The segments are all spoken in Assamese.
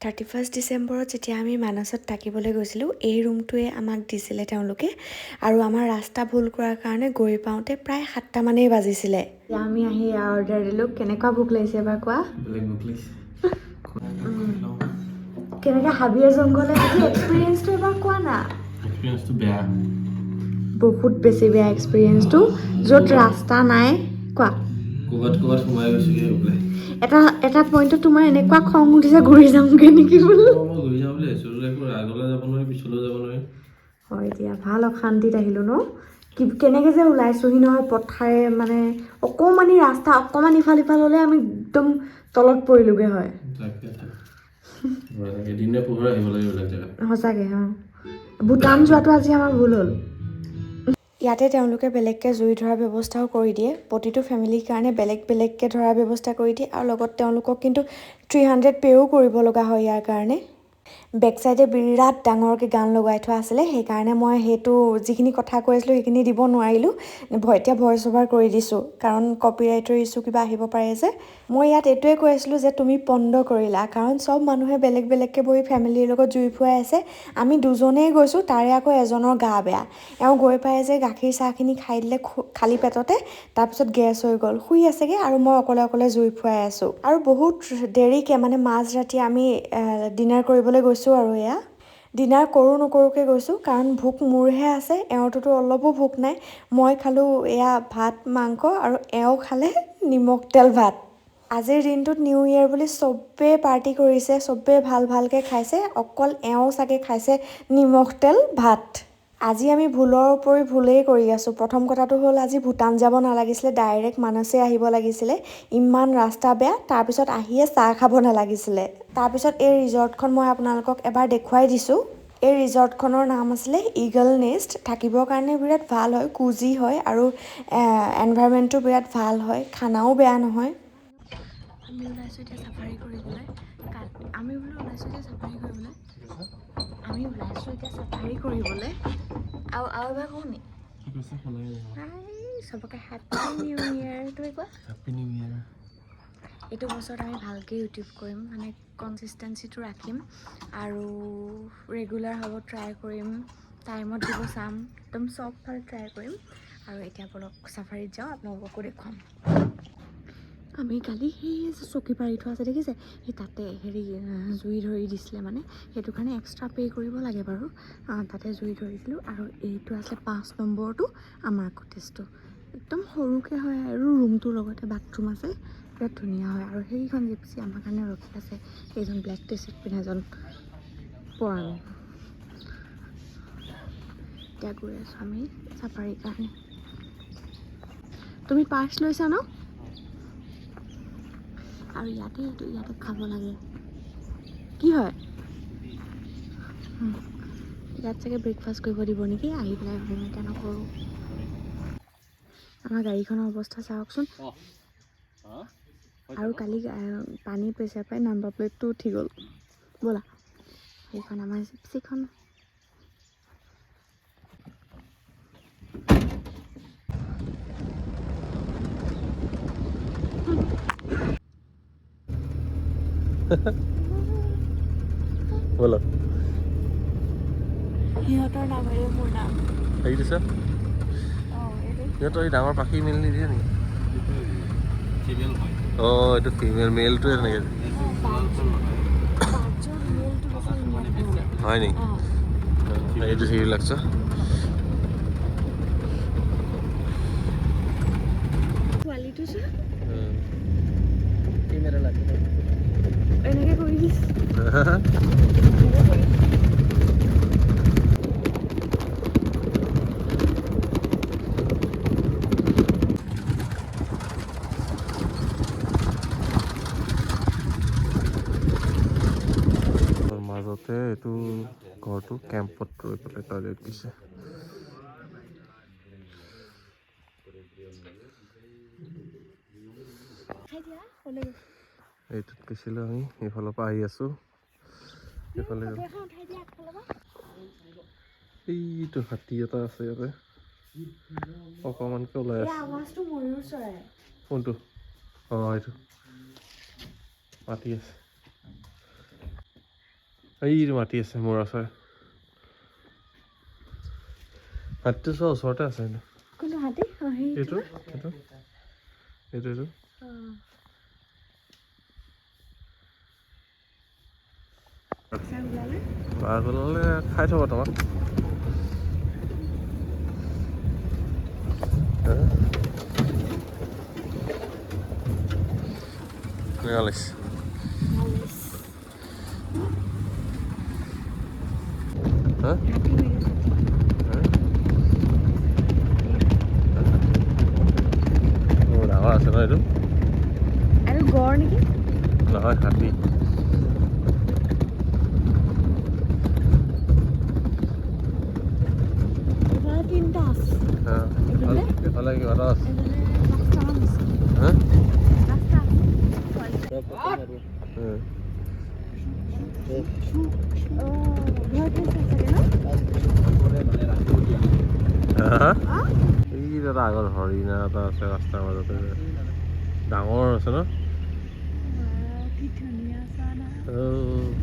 থাৰ্টি ফাৰ্ষ্ট ডিচেম্বৰত যেতিয়া আমি মানসত থাকিবলৈ গৈছিলোঁ এই ৰুমটোৱে আমাক দিছিলে তেওঁলোকে। আৰু আমাৰ ৰাস্তা ভুল কৰাৰ কাৰণে গৈ পাওঁতে প্ৰায় সাতটামানেই বাজিছিলে। আমি আহি অৰ্ডাৰ দিলোঁ। কেনেকুৱা ভোক লাগিছে এবাৰ কোৱা? কেনেকৈ হাবিয়ে জংঘলে এক্সপিৰিয়েঞ্চটো এবাৰ কোৱা না? এক্সপিৰিয়েঞ্চটো বেয়া। বহুত বেছি বেয়া এক্সপিৰিয়েঞ্চটো য'ত ৰাস্তা নাই কোৱা? ক'ৰবাত ক'ৰবাত সোমাই গৈছোগৈ এটা এটা পইণ্টত তোমাৰ এনেকুৱা খং উঠিছে ঘূৰি যামগৈ নেকি বোলো? ঘূৰি যাওঁ বুলি ভাবিছোঁ। একো আগলৈ যাব নোৱাৰি পিছলৈ যাব নোৱাৰি। হয় দিয়া ভালো অশান্তিত আহিলোঁ ন? কি কেনেকৈ যে ওলাইছোহি নহয় পথাৰে মানে অকণমানি ৰাস্তা অকণমান ইফাল সিফাল হ'লে আমি একদম তলত পৰিলোগৈ হয়। সঁচাকৈ অঁ। ভূটান যোৱাটো আজি আমাৰ ভুল হ'ল। ইয়াতে তেওঁলোকে বেলেগকৈ জুই ধৰাৰ ব্যৱস্থাও কৰি দিয়ে। প্ৰতিটো ফেমিলিৰ কাৰণে বেলেগ বেলেগকৈ ধৰাৰ ব্যৱস্থা কৰি দিয়ে। আৰু লগত তেওঁলোকক কিন্তু থ্ৰী হাণ্ড্ৰেড পে'ও কৰিব লগা হয় ইয়াৰ কাৰণে। বেক চাইডে বিৰাট ডাঙৰকৈ গান লগাই থোৱা আছিলে সেইকাৰণে মই সেইটো যিখিনি কথা কৈ আছিলোঁ সেইখিনি দিব নোৱাৰিলোঁ। এতিয়া ভইচ অভাৰ কৰি দিছোঁ কাৰণ কপিৰাইটৰ ইছ্যু কিবা আহিব পাৰে যে। মই ইয়াত এইটোৱে কৈ আছিলোঁ যে তুমি পণ্ড কৰিলা কাৰণ চব মানুহে বেলেগ বেলেগকৈ বহি ফেমিলিৰ লগত জুই ফুৱাই আছে। আমি দুজনেই গৈছোঁ তাৰে আকৌ এজনৰ গা বেয়া। এওঁ গৈ পাই যে গাখীৰ চাহখিনি খাই দিলে খালী পেটতে তাৰপিছত গেছ হৈ গ'ল শুই আছেগৈ আৰু মই অকলে অকলে জুই ফুৱাই আছোঁ। আৰু বহুত দেৰিকৈ মানে মাজ ৰাতি আমি ডিনাৰ কৰিবলৈ গৈছোঁ আৰু এয়া। ডিনাৰ কৰোঁ নকৰোঁকৈ গৈছোঁ কাৰণ ভোক মোৰহে আছে এওঁটোতো অলপো ভোক নাই। মই খালোঁ এয়া ভাত মাংস আৰু এওঁ খালে নিমখ তেল ভাত। আজিৰ দিনটোত নিউ ইয়েৰ বুলি চবেই পাৰ্টি কৰিছে চবেই ভাল ভালকৈ খাইছে অকল এওঁ চাগে খাইছে নিমখ তেল ভাত। আজি আমি ভুলৰ উপৰি ভুলেই কৰি আছোঁ। প্ৰথম কথাটো হ'ল আজি ভূটান যাব নালাগিছিলে ডাইৰেক্ট মানসে আহিব লাগিছিলে। ইমান ৰাস্তা বেয়া তাৰপিছত আহিয়ে চাহ খাব নালাগিছিলে। তাৰপিছত এই ৰিজৰ্টখন মই আপোনালোকক এবাৰ দেখুৱাই দিছোঁ। এই ৰিজৰ্টখনৰ নাম আছিলে ইগল নেষ্ট। থাকিবৰ কাৰণে বিৰাট ভাল হয় কুজি হয় আৰু এনভাইৰমেণ্টটো বিৰাট ভাল হয় খানাও বেয়া নহয়। আমি ওলাইছোঁ এতিয়া চাফাৰী কৰিবলৈ। আমি বোলো ওলাইছোঁ এতিয়া চাফাৰী কৰিবলৈ। আমি ওলাইছোঁ এতিয়া চাফাৰী কৰিবলৈ? আৰু আৰু এবাৰ কওঁ নি? চবকে হেপী নিউ ইয়েৰ তুমি কোৱা? হেপী নিউ ইয়েৰ এইটো বছৰত আমি ভালকৈ ইউটিউব কৰিম মানে কনচিষ্টেঞ্চিটো ৰাখিম আৰু ৰেগুলাৰ হ'ব ট্ৰাই কৰিম টাইমত দিব চাম একদম চবফালে ট্ৰাই কৰিম। আৰু এতিয়া বলক চাফাৰীত যাওঁ আপোনালোককো দেখুৱাম। আমি কালি সেই চকী পাৰি থোৱা আছে, দেখিছে? সেই তাতে হেৰি জুই ধৰি দিছিলে মানে। সেইটো কাৰণে এক্সট্ৰা পে' কৰিব লাগে বাৰু। তাতে জুই ধৰিছিলোঁ আৰু এইটো আছিলে পাঁচ নম্বৰটো, আমাৰ কটেজটো। একদম সৰুকৈ হয় আৰু ৰুমটোৰ লগতে বাথৰুম আছে। বিৰাট ধুনীয়া হয় আৰু সেইখন জিপচি আমাৰ কাৰণে ৰখি আছে এইজন ব্লেক টি চাৰ্ট পিন্ধা এজন পৰাণ। এতিয়া গৈ আছোঁ আমি চাফাৰীৰ কাৰণে। তুমি পাৰ্চ লৈছা ন? আৰু ইয়াতে এইটো ইয়াতে খাব লাগে। কি হয়? ইয়াত চাগে ব্ৰেকফাষ্ট কৰিব দিব নেকি? আহি পেলাই হোম এতিয়া নকৰোঁ। আমাৰ গাড়ীখনৰ অৱস্থা চাওকচোন। আৰু কালি পানী প্ৰেছাৰ পাই নাম্বাৰ প্লেটটো উঠি গ'ল। ব'লা। সেইখন আমাৰ জিপচিখন ব'লা। সিহঁতৰ নামেৰে মোৰ নাম। হেৰি দিছে? অঁ এইটো। সিহঁতৰ এই ডাঙৰ পাখি মেলি নিদিয়ে নেকি? হয় অঁ এইটো ফিমেল মেলটোৱে তেনেকৈ হয় নেকি? এইটো হেৰি লাগছ কৰি দিছে মাজতে এইটো ঘৰটো কেম্পত ৰৈ পেলাই টয়লেট দিছে খাই দিয়া ক'লে এইটোত গৈছিলোঁ আমি এইফালৰ পৰা আহি আছোঁ। এইফালে এইটো হাতী এটা আছে ইয়াতে। অকণমানকৈ ওলাই আছে। কোনটো? অঁ এইটো। মাতি আছে। এই মাটি আছে মোৰ আছে মাটিটো চোৱা ওচৰতে আছে। এইটো এইটো। এইটো এইটো। Bağırlarla kaç oldu lan? Ne hah? Ha? Ora, ora, sen öyle. Abi gor. Das হ্যাঁ ভালো কি ভালো আছে। হ্যাঁ? হ্যাঁ।, হ্যাঁ? এই দাদা আগৰ হৰিণা এটা আছে ৰাস্তাৰ মাজতে ডাঙৰ আছে ন?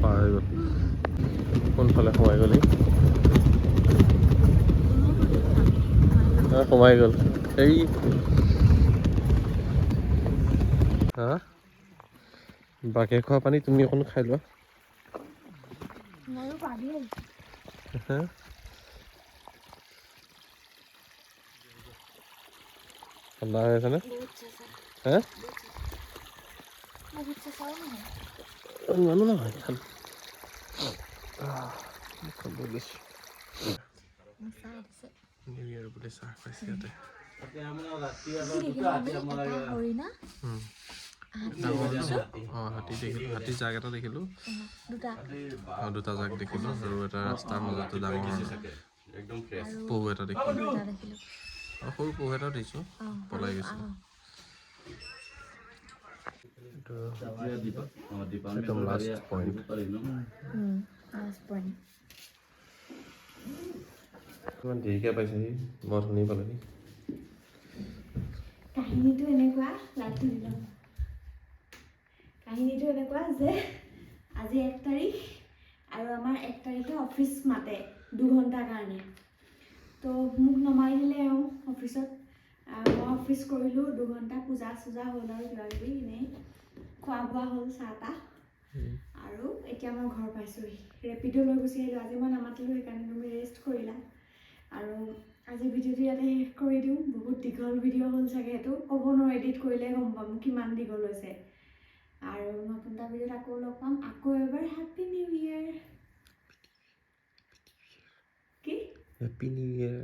পাৰ গ'ল। কোনফালে সোমাই গ'লি? অ, সোমাই গ'ল এই হা বাঘে খোৱা পানী তুমি অকণ খাই লোৱা ময়ো পাৰি হা? ঠাণ্ডা হৈ আছেনে বহুত চেঁচা হা বহুত চেঁচাও নহয় ইমানো নহয় খান মুখখন ধুই লৈছোঁ চাহ দিছে New year বুলি চাহ পাইছে ইয়াতে হৰিণা উম। ডাঙৰ অঁ হাতী দেখিলোঁ হাতী জাক এটা দেখিলোঁ দুটা অঁ দুটা জাক দেখিলোঁ আৰু এটা ৰাস্তাৰ মাজতে ডাঙৰ একদম ফ্ৰেছ পহু এটা দেখিলোঁ দুটা দেখিলোঁ আৰু সৰু পহু এটাও দেখিছোঁ অঁ পলাই গৈছে অঁ একদম লাষ্ট পইণ্ট লাষ্ট পইণ্ট কিমান দেৰিকৈ পাইছেহি বৰ শুনি পালেহি কাহিনীটো এনেকুৱা লাইটটো কাহিনীটো এনেকুৱা যে আজি এক তাৰিখ আৰু আমাৰ এক তাৰিখে অফিচ মাতে দুঘণ্টাৰ কাৰণে তো মোক নমাই দিলে এওঁ অফিচত মই অফিচ কৰিলোঁ দুঘণ্টা পূজা চূজা হ'ল আৰু কিবা কিবি এনেই খোৱা বোৱা হ'ল চাহ তাহ আৰু এতিয়া মই ঘৰ পাইছোঁহি ৰেপিডো লৈ গুচি আহিলোঁ আজি মই নামাতিলোঁ সেইকাৰণে তুমি ৰেষ্ট কৰিলা আৰু আজি ভিডিঅ'টো ইয়াতে শেষ কৰি দিওঁ। বহুত দীঘল ভিডিঅ' হ'ল চাগে সেইটো ক'ব নোৱাৰোঁ এডিট কৰিলে গম পাম কিমান দীঘল হৈছে। আৰু নতুন এটা ভিডিঅ'ত আকৌ লগ পাম। আকৌ এবাৰ হেপী নিউ ইয়েৰ কি? Happy new year